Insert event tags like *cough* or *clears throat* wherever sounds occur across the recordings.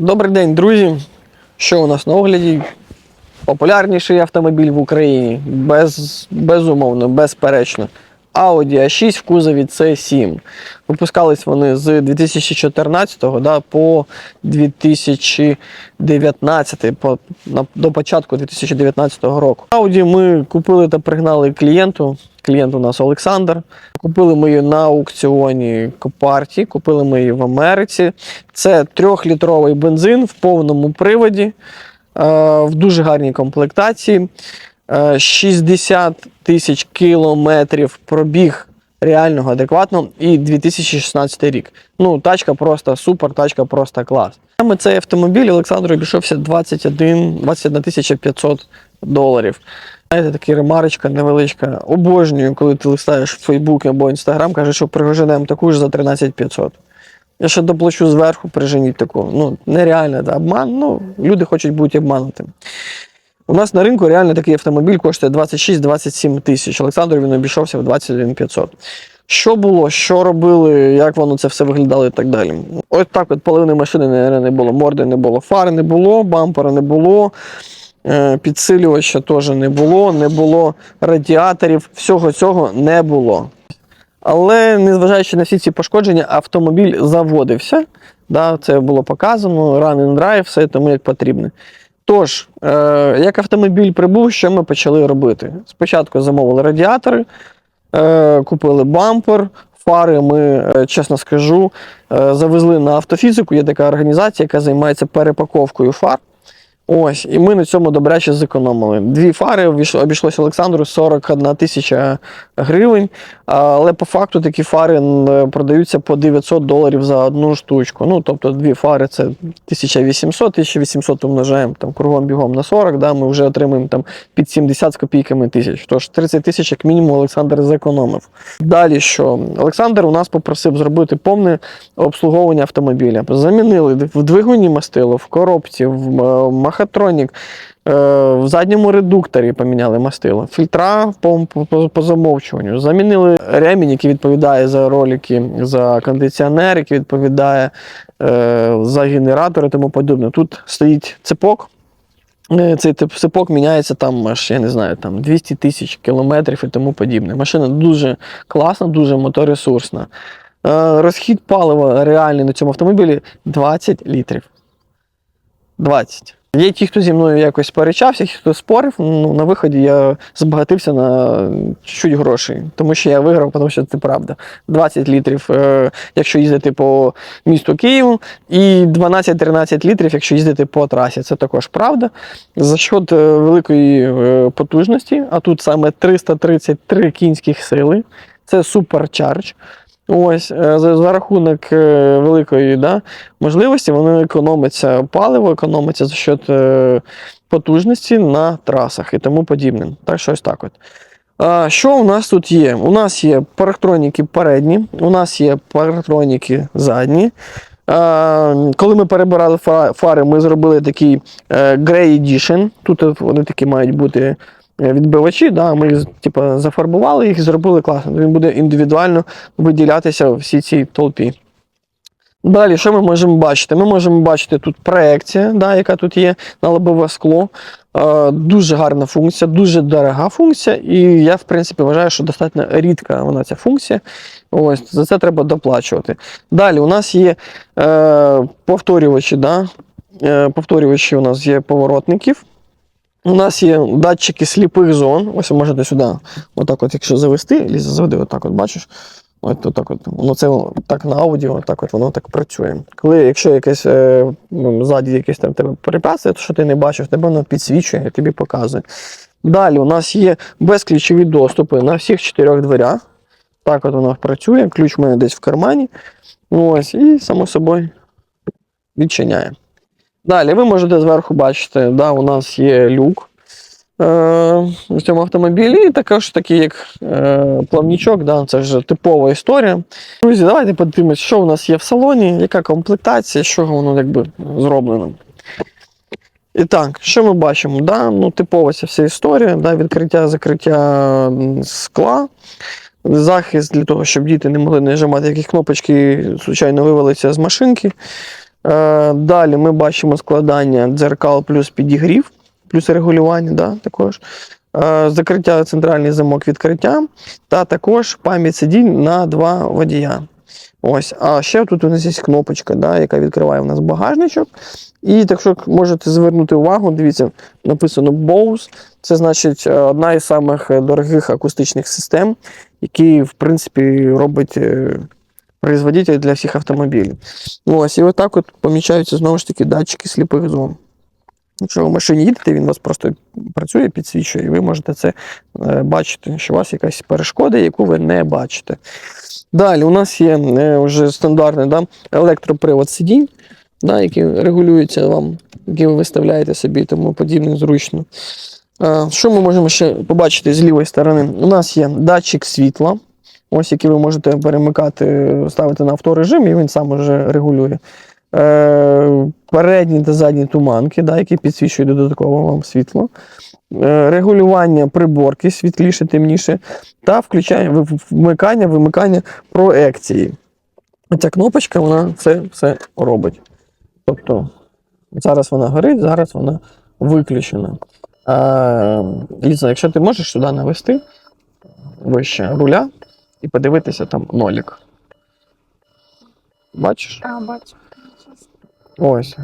Добрий день, друзі. Що у нас на огляді? Популярніший автомобіль в Україні. Без, безумовно, безперечно. Audi A6 в кузові C7. Випускались вони з 2014 да, по 2019, по, на, до початку 2019 року. Audi ми купили та пригнали клієнту. Клієнт у нас Олександр. Купили ми її на аукціоні Копарті, купили ми її в Америці. Це трьохлітровий бензин в повному приводі, е, в дуже гарній комплектації. Е, 60 тисяч кілометрів пробіг реального адекватно і 2016 рік. Ну, тачка просто супер, тачка просто клас. Саме цей автомобіль Олександру обійшовся 21, 21 тисяча 500 доларів. Знаєте, така ремарочка невеличка. Обожнюю, коли ти листаєш в Фейсбук або Інстаграм, кажеш, що приженемо таку ж за 13 500. Я ще доплачу зверху, приженіть таку. Ну, нереально, да, обман. Ну, люди хочуть бути обманутими. У нас на ринку реально такий автомобіль коштує 26-27 тисяч. Олександру він обійшовся в 21 500. Що було, що робили, як воно це все виглядало і так далі. Ось так от половини машини не, не було, морди не було, фари не було, бампера не було, е, підсилювача теж не було, не було радіаторів, всього цього не було. Але незважаючи на всі ці пошкодження, автомобіль заводився. Да, це було показано, run and drive, все тому як потрібно. Тож, е, як автомобіль прибув, що ми почали робити? Спочатку замовили радіатори, е, купили бампер, фари ми, е, чесно скажу, е, завезли на автофізику. Є така організація, яка займається перепаковкою фар. Ось, і ми на цьому добряче зекономили. Дві фари обійшлося Олександру 41 тисяча гривень. Але по факту такі фари продаються по 900 доларів за одну штучку. Ну, тобто дві фари це 1800, 1800 умножаємо там кругом бігом на 40, да, ми вже отримуємо там під 70 з копійками тисяч. Тож 30 тисяч, як мінімум, Олександр зекономив. Далі що? Олександр у нас попросив зробити повне обслуговування автомобіля. Замінили в двигуні мастило, в коробці, в е, махатронік. Е, В задньому редукторі поміняли мастило, фільтра по, по, по замовчуванню. Замінили ремінь, який відповідає за ролики, за кондиціонер, який відповідає е, за генератори і тому подібне. Тут стоїть цепок. Е, Цей цепок міняється там аж, я не знаю, там 200 тисяч кілометрів і тому подібне. Машина дуже класна, дуже моторесурсна. Е, Розхід палива реальний на цьому автомобілі 20 літрів. 20. Є ті, хто зі мною якось сперечався, хто спорив. Ну, на виході я збагатився на чуть грошей, тому що я виграв, тому що це правда. 20 літрів, е, якщо їздити по місту Києву, і 12-13 літрів, якщо їздити по трасі. Це також правда. За счет е, великої е, потужності, а тут саме 333 кінських сили. Це суперчардж. Ось е, за, рахунок е, великої да, можливості воно економиться паливо, економиться за счет е, потужності на трасах і тому подібне. Так що так от. Що у нас тут є? У нас є парктроніки передні, у нас є парктроніки задні. Коли ми перебирали фари, ми зробили такий Grey Edition. Тут вони такі мають бути відбивачі. Да? Ми типу, зафарбували їх і зробили класно. Він буде індивідуально виділятися в всій цій толпі. Далі, що ми можемо бачити? Ми можемо бачити тут проекція, да, яка тут є на лобове скло. Е, дуже гарна функція, дуже дорога функція, і я, в принципі, вважаю, що достатньо рідка вона ця функція. Ось, за це треба доплачувати. Далі у нас є е, повторювачі, да? е, повторювачі у нас є поворотників. У нас є датчики сліпих зон. Ось ви можете сюди, отак, от, якщо завести, Ліза, заведи, отак, от бачиш. От, отак от. Воно це так на аудіо, так от воно так працює. Коли, якщо якесь е, ну, ззаді якесь там тебе препятствие, то що ти не бачиш, тебе воно підсвічує тобі показує. Далі у нас є безключові доступи на всіх чотирьох дверях. Так от воно працює. Ключ в мене десь в кармані. Ось, і само собою відчиняє. Далі ви можете зверху бачити, да, у нас є люк е, в цьому автомобілі, і також такий як е, плавнічок, да, це вже типова історія. Друзі, давайте подивимось, що у нас є в салоні, яка комплектація, з чого воно якби зроблено. І так, що ми бачимо? Да? Ну, типова ця вся історія, да? відкриття, закриття скла, захист для того, щоб діти не могли нажимати якісь кнопочки, звичайно, вивалиться з машинки. Е, далі ми бачимо складання дзеркал плюс підігрів, плюс регулювання, да, також. Е, закриття центральний замок відкриття, та також пам'ять сидінь на два водія. Ось. А ще тут у нас є кнопочка, да, яка відкриває у нас багажничок. І так що можете звернути увагу, дивіться, написано Bose. Це значить е, одна із самих дорогих акустичних систем, які, в принципі, робить производитель для всіх автомобілів. Ось, і отак от помічаються знову ж таки датчики сліпих зон. Якщо ви в машині їдете, він вас просто працює, підсвічує, і ви можете це е, бачити, що у вас якась перешкода, яку ви не бачите. Далі у нас є е, вже стандартний да, електропривод сидінь, да, який регулюється вам, який ви виставляєте собі і тому подібне зручно. Е, Що ми можемо ще побачити з лівої сторони? У нас є датчик світла, ось який ви можете перемикати, ставити на авторежим, і він сам вже регулює. Е, Передні та задні туманки, да, які підсвічують додатково вам світло. Е, Регулювання приборки світліше, темніше, та включання, вмикання, вимикання проекції. Ця кнопочка, вона це все робить. Тобто, зараз вона горить, зараз вона виключена. А, Ліза, якщо ти можеш сюди навести вище руля і подивитися там нолік. Бачиш? А, бачу. Ось.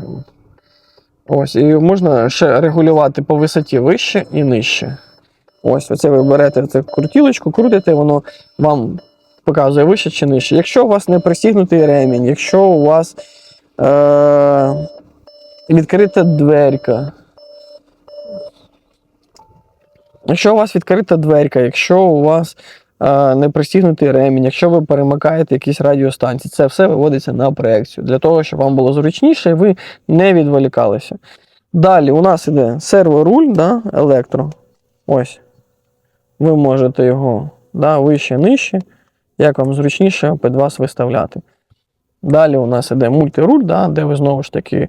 Ось. І можна ще регулювати по висоті вище і нижче. Ось, оце ви берете цю крутілочку, крутите, воно вам показує вище чи нижче. Якщо у вас не пристігнутий ремінь, якщо у вас е- відкрита дверка. Якщо у вас відкрита дверка, якщо у вас не пристігнутий ремінь, якщо ви перемикаєте якісь радіостанції, це все виводиться на проекцію для того, щоб вам було зручніше і ви не відволікалися. Далі у нас іде серворуль, да, електро. Ось. Ви можете його да, вище, нижче, як вам зручніше під вас виставляти. Далі у нас іде мультируль, да, де ви знову ж таки е,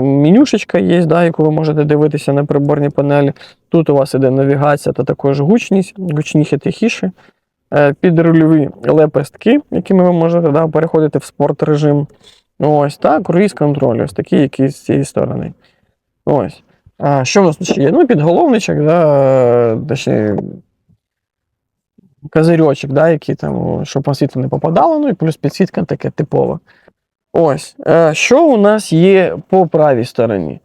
менюшечка є, да, яку ви можете дивитися на приборній панелі. Тут у вас іде навігація та також гучність, гучніше, тихіше. Е, підрульові лепестки, якими ви можете да, переходити в спорт режим. Ось так, круїз контроль, ось такі, які з цієї сторони. Ось. А, що в нас ще є? Ну, підголовничок, да, е, точніше, козирьочок, да, який там, щоб світло не попадало, ну і плюс підсвітка таке типова. Ось. Е, що у нас є по правій стороні?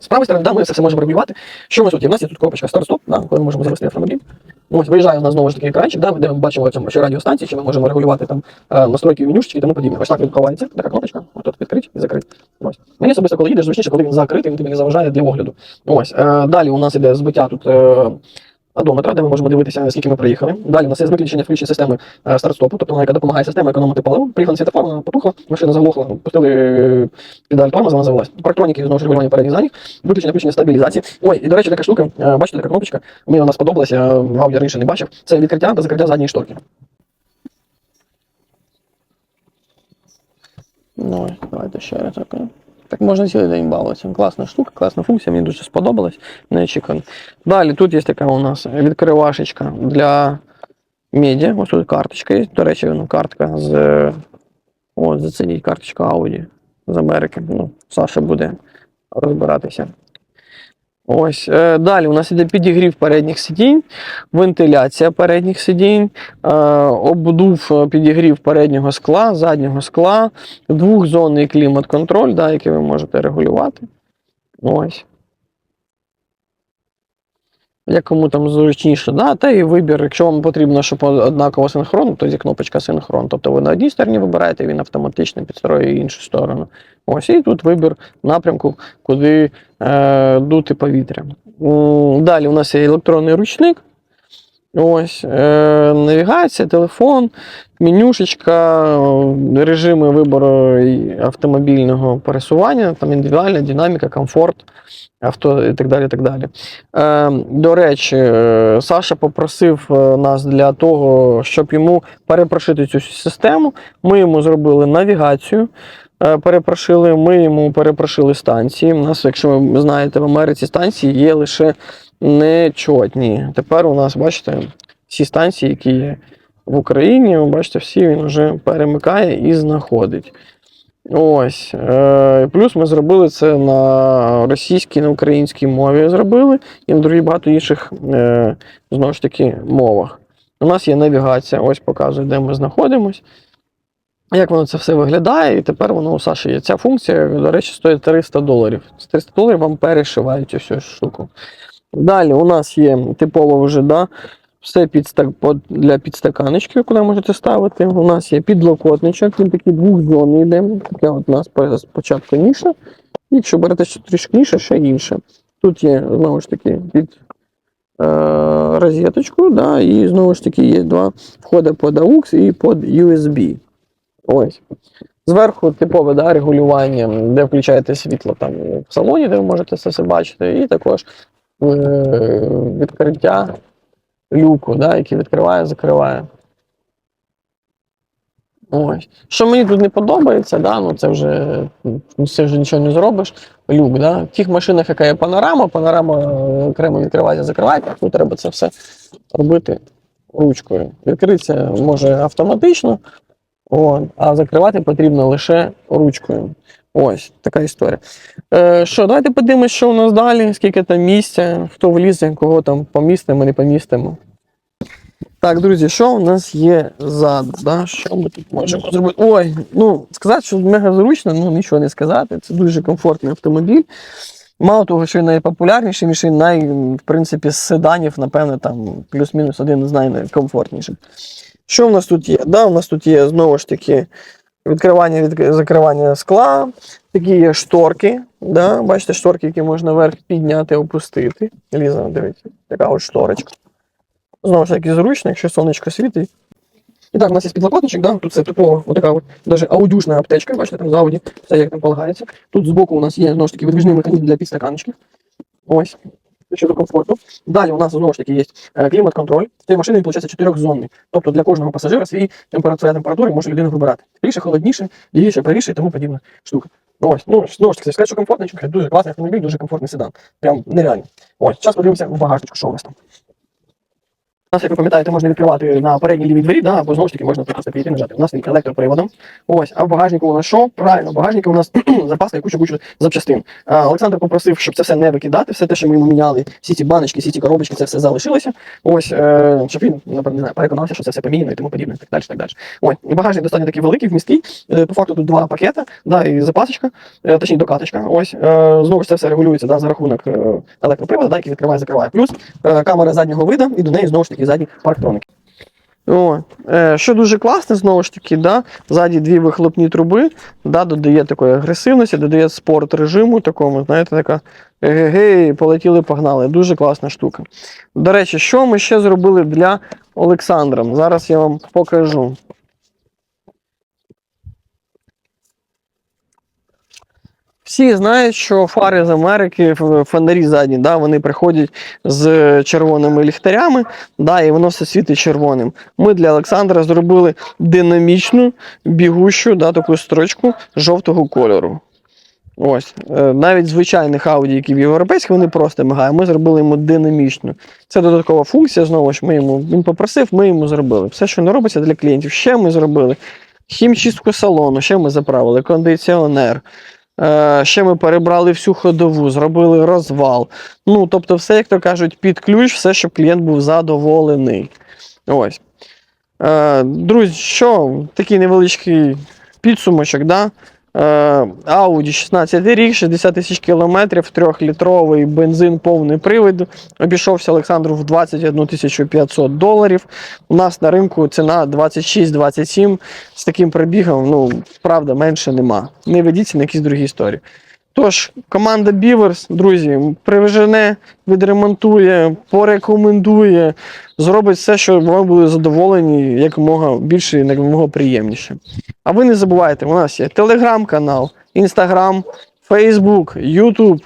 З правої сторони, да, ми це все можемо регулювати. Що у нас тут є? У нас є тут кнопочка старт-стоп, да, коли ми можемо завести автомобіль. Ось виїжджає у нас знову ж таки екранчик, да, де ми бачимо там, що радіостанції, чи ми можемо регулювати там е, настройки менюшечки і тому подібне. Ось так він така кнопочка, отут відкрить і закрить. Ось. Мені особисто, коли їдеш, зручніше, коли він закритий, він тобі не заважає для огляду. Ось. Е, далі у нас іде збиття тут. Одометра, де ми можемо дивитися, скільки ми приїхали. Далі у нас є виключення включення системи е, старт-стопу, тобто вона яка допомагає системі економити паливо. Приїхали на світофор, вона потухла, машина заглохла, пустили е, педаль тормоза, вона завелась. Парктроніки, знову ж регулювання передніх задніх, виключення включення стабілізації. Ой, і до речі, така штука, е, бачите, така кнопочка, мені вона сподобалася, я в Audi раніше не бачив. Це відкриття та закриття задньої шторки. Ну, давайте ще раз таке. Так можна цілий день балуватися. Класна штука, класна функція, мені дуже сподобалась. Неочікувано. Далі тут є така у нас відкривашечка для медіа. Ось тут карточка є. До речі, ну, картка з. Ось, зацініть карточка Audi з Америки. Ну, Саша буде розбиратися. Ось. Е, далі у нас іде підігрів передніх сидінь, вентиляція передніх сидінь, е, обдув е, підігрів переднього скла, заднього скла, двохзонний клімат-контроль, да, який ви можете регулювати. Ось. Як кому там зручніше, да, та і вибір, якщо вам потрібно, щоб однаково синхрон, то є кнопочка синхрон. Тобто ви на одній стороні вибираєте, він автоматично підстроює іншу сторону. Ось, і тут вибір напрямку, куди е, дути повітря. Далі у нас є електронний ручник. Ось, е, навігація, телефон, менюшечка, режими вибору автомобільного пересування, там індивідуальна динаміка, комфорт, авто і так далі. так далі. Е, до речі, е, Саша попросив е, нас для того, щоб йому перепрошити цю систему. Ми йому зробили навігацію. Е, Перепрошили, ми йому перепрошили станції. У нас, якщо ви знаєте, в Америці станції є лише нечотні. Тепер у нас, бачите, всі станції, які є в Україні, ви бачите, всі він вже перемикає і знаходить. Ось. Е, плюс ми зробили це на російській, на українській мові зробили і на других багато інших е, знову ж таки мовах. У нас є навігація, ось показує, де ми знаходимось. Як воно це все виглядає, і тепер воно у Саші є. Ця функція, до речі, стоїть 300 доларів. З 300 доларів вам перешивають усю штуку. Далі у нас є типово вже да, все підстак, для підстаканочки, куди можете ставити. У нас є підлокотничок, він такий двохзонний йде. Таке от у нас спочатку ніша. І якщо берете трішки ніша, ще інше. Тут є, знову ж таки, під е, розеточку, да, і знову ж таки є два входи під AUX і під USB. Ось. Зверху типове да, регулювання, де включаєте світло там в салоні, де ви можете це все бачити, і також е, відкриття люку, да, який відкриває, закриває. Ось. Що мені тут не подобається, да, ну це вже, ну, це вже нічого не зробиш. Люк, да. В тих машинах, яка є панорама, панорама е, окремо відкривається, закривається, тут треба це все робити ручкою. Відкритися може автоматично, о, а закривати потрібно лише ручкою. Ось така історія. Е, що, давайте подивимось, що у нас далі, скільки там місця, хто влізе, кого там помістимо, не помістимо. Так, друзі, що у нас є ззаду? Да? Що ми тут можемо зробити? Ой, ну сказати, що мега зручно, ну нічого не сказати. Це дуже комфортний автомобіль. Мало того, що найпопулярніший, він най, в принципі, з седанів, напевно, там плюс-мінус один з найкомфортніших. Що в нас тут є? Да, у нас тут є знову ж таки відкривання від закривання скла, такі є шторки. Да? Бачите, шторки, які можна вверх підняти, опустити. Ліза, дивіться, така от шторочка. Знову ж таки, зручно, якщо сонечко світить. І так, у нас є підлокотничок, да? тут це типово, отака от, даже аудюшна аптечка, бачите, там з ауді, все як там полагається. Тут збоку у нас є знову ж таки видвижний механізм для підстаканочки. Ось. Щодо комфорту. Далі у нас знову ж таки є е, клімат-контроль. В машини машині, виходить, чотирьохзонний. Тобто для кожного пасажира свій температура, своя температура може людина вибирати. Тепліше, холодніше, лівіше, правіше і тому подібна штука. Ось, ну, знову ж таки, сказати, що комфортний, дуже класний автомобіль, дуже комфортний седан. Прям нереально. Ось, зараз подивимося в багажничку, що у нас там. Нас, як ви пам'ятаєте, можна відкривати на передній лівій двері, да, або знову ж таки можна просто підійти нажати. У нас він електроприводом. Ось, а в багажнику у нас що? Правильно, в багажнику у нас *clears throat* запаска і куча-куча запчастин. А, Олександр попросив, щоб це все не викидати, все те, що ми йому міняли, всі ці баночки, всі ці коробочки, це все залишилося. Ось, е, щоб він, напевно, не знаю, переконався, що це все поміняно і тому подібне, так далі, так далі. І багажник достатньо такий великий, вмісткий. Е, по факту тут два пакета, да, і запасочка, е, точніше докаточка. Ось, е, знову ж це все регулюється да, за рахунок е, електроприводу, да, який відкриває, закриває. Плюс е, камера заднього виду і до неї знову ж таки задні парктроники. О, е, що дуже класне, знову ж таки, да, ззаді дві вихлопні труби, да, додає такої агресивності, додає спорт режиму такому, знаєте, така гей, полетіли, погнали. Дуже класна штука. До речі, що ми ще зробили для Олександра? Зараз я вам покажу. Всі знають, що фари з Америки, фонарі задні, да, вони приходять з червоними ліхтарями, да, і воно все світить червоним. Ми для Олександра зробили динамічну, бігущу да, таку строчку жовтого кольору. Ось. Е, Навіть звичайних Audi, які в європейських, вони просто мигають. Ми зробили йому динамічну. Це додаткова функція. Знову ж ми йому він попросив, ми йому зробили. Все, що не робиться для клієнтів, ще ми зробили. Хімчистку салону, ще ми заправили, кондиціонер. Е, Ще ми перебрали всю ходову, зробили розвал. Ну, тобто, все, як то кажуть, під ключ, все, щоб клієнт був задоволений. Ось. Е, Друзі, що такий невеличкий підсумочок, да? Е, Audi 16 рік, 60 тисяч кілометрів, 3-літровий бензин повний привід. Обійшовся Олександру в 21 тисячу 500 доларів. У нас на ринку ціна 26-27. З таким прибігом, ну, правда, менше нема. Не ведіться на якісь другі історії. Тож, команда Beavers, друзі, привежене, відремонтує, порекомендує, зробить все, щоб ви були задоволені якомога більше і якомога приємніше. А ви не забувайте, у нас є телеграм-канал, інстаграм, фейсбук, ютуб,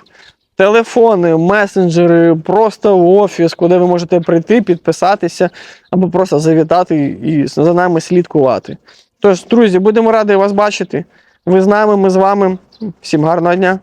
телефони, месенджери, просто офіс, куди ви можете прийти, підписатися або просто завітати і за нами слідкувати. Тож, друзі, будемо раді вас бачити. Ви з нами, ми з вами. Всім гарного дня!